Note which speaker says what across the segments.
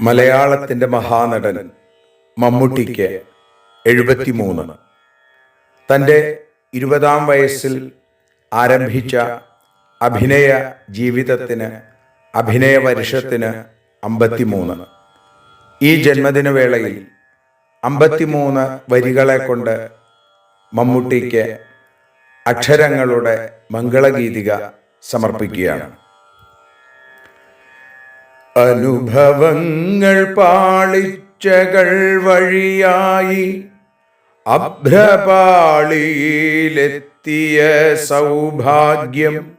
Speaker 1: മലയാളത്തിന്റെ മഹാനടൻ മമ്മൂട്ടിക്ക് എഴുപത്തിമൂന്ന്. തന്റെ ഇരുപതാം വയസ്സിൽ ആരംഭിച്ച അഭിനയ ജീവിതത്തിന് അഭിനയ വർഷത്തിന് അമ്പത്തിമൂന്ന്. ഈ ജന്മദിന വേളയിൽ അമ്പത്തിമൂന്ന് വരികളെ കൊണ്ട് മമ്മൂട്ടിക്ക് അക്ഷരങ്ങളുടെ മംഗളഗീതിക സമർപ്പിക്കുകയാണ്. അനുഭവങ്ങൾ പാളിച്ചകൾ വഴിയായി അഭ്രപാളിയിലെത്തിയ സൗഭാഗ്യം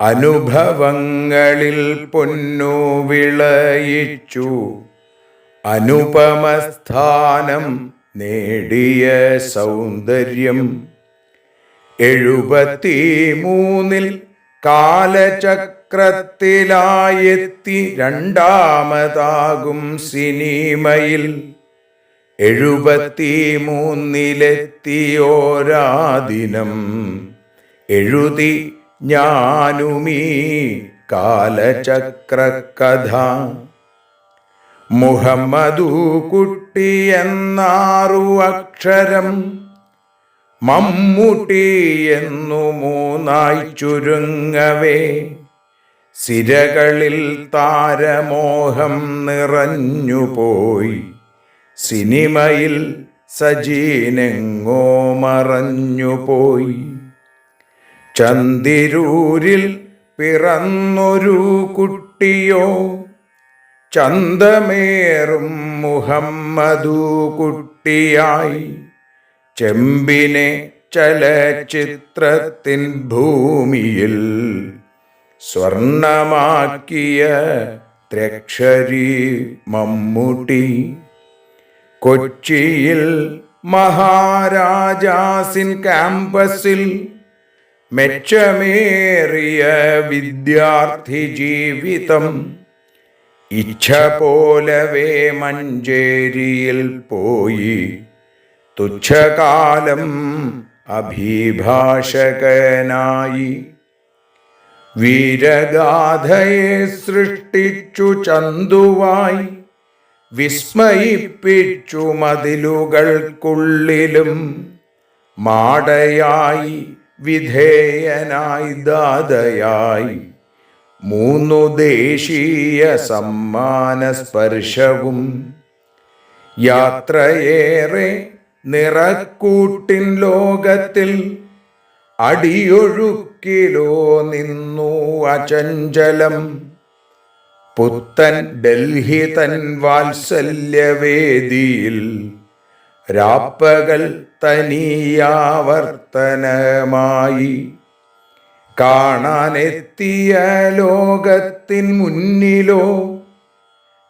Speaker 1: അനുഭവങ്ങളിൽ പൊന്നു വിളയിച്ചു. അനുപമസ്ഥാനം നേടിയ സൗന്ദര്യം. എഴുപത്തിമൂന്നിൽ കാലചക്രത്തിലായെത്തി രണ്ടാമതാകും സിനിമയിൽ. എഴുപത്തി മൂന്നിലെത്തിയോരാദിനം എഴുതി ഞാനുമീ കാലചക്രകഥ മുഹമ്മദു കുട്ടി എന്നാറു അക്ഷരം. മമ്മൂട്ടി എന്നു മൂന്നായി ചുരുങ്ങവേ. സിരകളിൽ താരമോഹം നിറഞ്ഞുപോയി. സിനിമയിൽ സജീനെങ്ങോ മറഞ്ഞുപോയി. ചന്തിരൂരിൽ പിറന്നൊരു കുട്ടിയോ? ചന്തമേറും മുഹമ്മദു കുട്ടിയായി. ചെമ്പിനെ ചലച്ചിത്രത്തിൻ ഭൂമിയിൽ സ്വർണമാക്കിയ ത്രക്ഷരി മമ്മൂട്ടി. കൊച്ചിയിൽ മഹാരാജാസിൻ ക്യാമ്പസിൽ മെച്ചമേറിയ വിദ്യാർത്ഥി ജീവിതം. ഇച്ഛ പോലവേ മഞ്ചേരിയിൽ പോയി. തുച്ഛകാലം അഭിഭാഷകനായി. വീരഗാഥയെ സൃഷ്ടിച്ചു ചന്തുവായി വിസ്മയിപ്പിച്ചു മതിലുകൾക്കുള്ളിലും. മാടയായി വിധേയനായി ദാതയായി മൂന്നു ദേശീയ സമ്മാന സ്പർശവും യാത്രയേറെ നിറക്കൂട്ടിൻ ലോകത്തിൽ അടിയൊഴുക്കിലോ നിന്നു അചഞ്ചലം. പുത്തൻ ഡൽഹി തൻ വാത്സല്യവേദിയിൽ രാപ്പകൽ തനിയാവർത്തനമായി. കാണാനെത്തിയ ലോകത്തിൻ മുന്നിലോ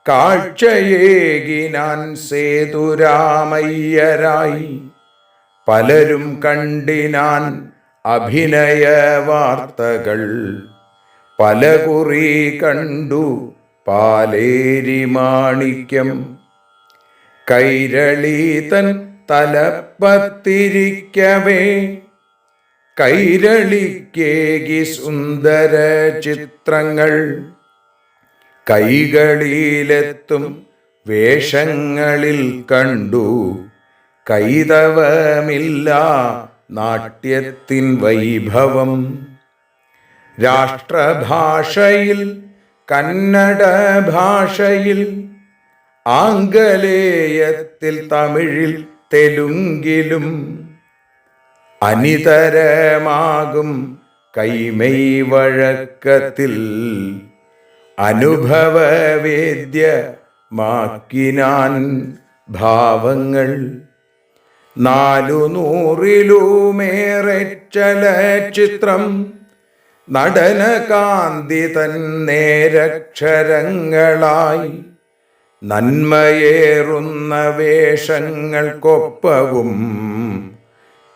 Speaker 1: കാഴ്ചയേകിനാൻ സേതുരാമയ്യരായി. പലരും കണ്ടിനാൻ അഭിനയ വാർത്തകൾ പല കുറി കണ്ടു പാലേരി മാണിക്യം. കൈരളി തൻ തലപ്പത്തിരിക്കവേ. കൈരളിക്കേകി സുന്ദര ചിത്രങ്ങൾ. കൈകളിലെത്തും വേഷങ്ങളിൽ കണ്ടു. കൈതവമില്ല നാട്യത്തിൻ വൈഭവം. രാഷ്ട്രഭാഷയിൽ കന്നഡ ഭാഷയിൽ ആംഗലേയത്തിൽ തമിഴിൽ തെലുങ്കിലും അനിതരമാകും കൈമൈ വഴക്കത്തിൽ. അനുഭവവേദ്യമാക്കിനാൻ ഭാവങ്ങൾ നാലു നൂറിലുമേറെ ചലച്ചിത്രം നടനകാന്തി തന്നേരക്ഷരങ്ങളായി നന്മയേറുന്ന വേഷങ്ങൾക്കൊപ്പവും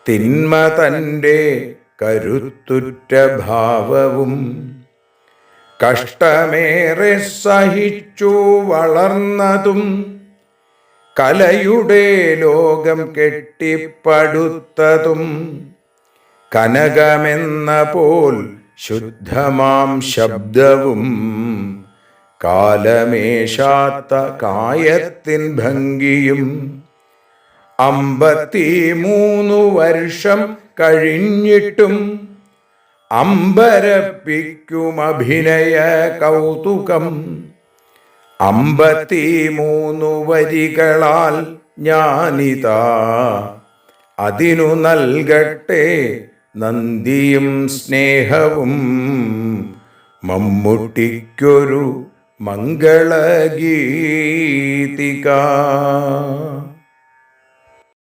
Speaker 1: തിന്മ തന്റെ കരുത്തുറ്റ ഭാവവും കഷ്ടമേറെ സഹിച്ചു വളർന്നതും കലയുടെ ലോകം കെട്ടിപ്പടുത്തതും കനകമെന്ന പോൽ ശുദ്ധമാം ശബ്ദവും കാലമേശാത്ത കായത്തിൻ ഭംഗിയും അമ്പത്തിമൂന്നു വർഷം കഴിഞ്ഞിട്ടും അമ്പരപ്പിക്കും അഭിനയ കൗതുകം. അമ്പത്തിമൂന്നു വരികളാൽ ഞാനിതാ. അതിനു നൽകട്ടെ നന്ദിയും സ്നേഹവും. മമ്മൂട്ടിക്കൊരു മംഗളഗീതിക.